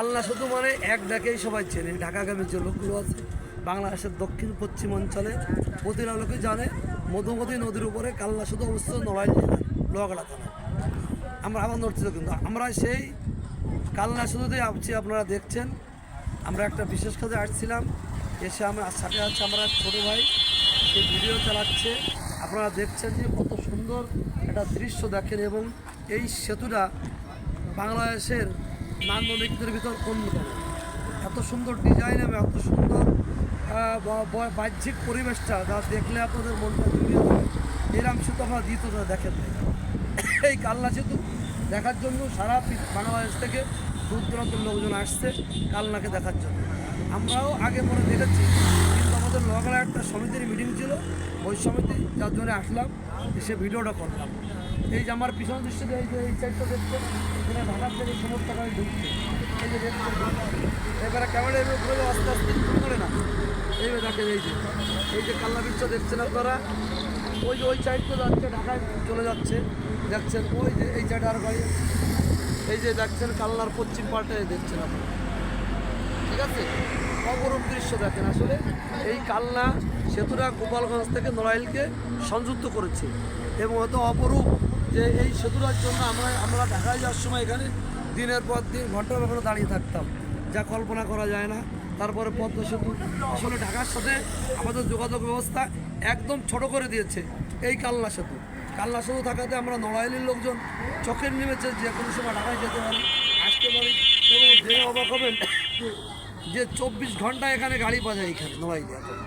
কাল্লা শুধু মানে এক ডাকেই সবাই চেনে। ঢাকাগামী যে লোকগুলো আছে, বাংলাদেশের দক্ষিণ পশ্চিম অঞ্চলে, প্রতিটা লোকে জানে, মধুমতি নদীর উপরে কাল্লা শুধু অবস্থিত নড়াইল লোহাগড়া থানা। আমরা আবার নড়ছিল কিন্তু, আমরা সেই কালনা শুধুতে আসছি আপনারা দেখছেন। আমরা একটা বিশেষ কাজে আসছিলাম, এসে আমরা সাথে আছে আমরা ছোটো ভাই, সে ভিডিও চালাচ্ছে। আপনারা দেখছেন যে কত সুন্দর একটা দৃশ্য দেখেন এবং এই সেতুটা বাংলাদেশের নান্দনিকদের ভিতর অন্যতম এত সুন্দর ডিজাইন এবং এত সুন্দর বাহ্যিক পরিবেশটা, যা দেখলে আপনাদের মনটা জুড়িয়ে যাবে। এরম সেতু আপনারা দ্বিতীয়টা দেখেন। এই কালনা সেতু দেখার জন্য সারা বাংলাদেশ থেকে দূর দূরান্তের লোকজন আসছে কালনাকে দেখার জন্য। আমরাও আগে পরে দেখেছি, কিন্তু আমাদের লোহাগড়া একটা সমিতির মিটিং ছিল, ওই সমিতি যার জন্য আসলাম, এসে ভিডিওটা করলাম। এই যে আমার পিছন দৃশ্য এই যে এই সাইডটা দেখছে, এখানে ঢাকার থেকে সমস্ত টাকায় ঢুকছে। এই যে এবারে ক্যামেরা এভাবে ঘুরে আস্তে আস্তে করে না। এইভাবে দেখেন, এই যে এই যে কাল্লা বিশ্ব দেখছেন আপনারা? ওই যে ওই সাইডটা যাচ্ছে, ঢাকায় চলে যাচ্ছে। দেখছেন, ওই যে এই সাইডে আর গাড়ি। এই যে দেখছেন, কাল্লার পশ্চিম পার্টে দেখছেন আপনারা। ঠিক আছে? অপরূপ দৃশ্য দেখেন আসলে। এই কালনা সেতুটা গোপালগঞ্জ থেকে নড়াইলকে সংযুক্ত করেছে। এবং অত অপরূপ যে এই সেতুটার জন্য আমরা আমরা ঢাকায় যাওয়ার সময় এখানে দিনের পর দিন ঘণ্টার ঘণ্টা দাঁড়িয়ে থাকতাম। যা কল্পনা করা যায় না। তারপরে পদ্মা সেতু আসলে ঢাকার সাথে আমাদের যোগাযোগ ব্যবস্থা একদম ছোট করে দিয়েছে এই কালনা সেতু। কালনা সেতু থাকাতে আমরা নড়াইলের লোকজন চোখের নেমেছে যে কোনো সময় ঢাকায় যেতে পারি। এবং জেনে অবাক হবেন যে চব্বিশ ঘণ্টা এখানে গাড়ি পাওয়া যায় এখানে এখন।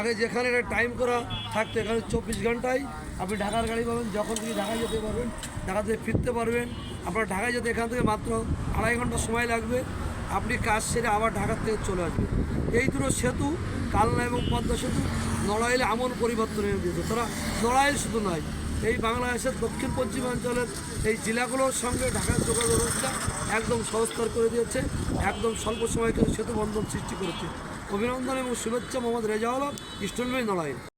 আগে যেখানে টাইম করা থাকতো, এখানে চব্বিশ ঘন্টায় আপনি ঢাকার গাড়ি পাবেন, যখন থেকে ঢাকায় যেতে পারবেন, ঢাকা থেকে ফিরতে পারবেন। আপনার ঢাকায় যেতে এখান থেকে মাত্র আড়াই ঘণ্টা সময় লাগবে। আপনি কাজ সেরে আবার ঢাকার থেকে চলে আসবেন। এই দুটো সেতু, কালনা এবং পদ্মা সেতু, নড়াইলে আমন পরিবর্তন এনে দিয়েছে। তারা নড়াইল শুধু নয় এই বাংলাদেশের দক্ষিণ পশ্চিমাঞ্চলের এই জেলাগুলোর সঙ্গে ঢাকার যোগাযোগ ব্যবস্থা একদম সহজতর করে দিয়েছে, একদম স্বল্প সময়কে কিন্তু সেতু বন্ধন সৃষ্টি করেছে। অভিনন্দন এবং শুভেচ্ছা মোহাম্মদ রেজাউল ইস্টনবাই নড়াইল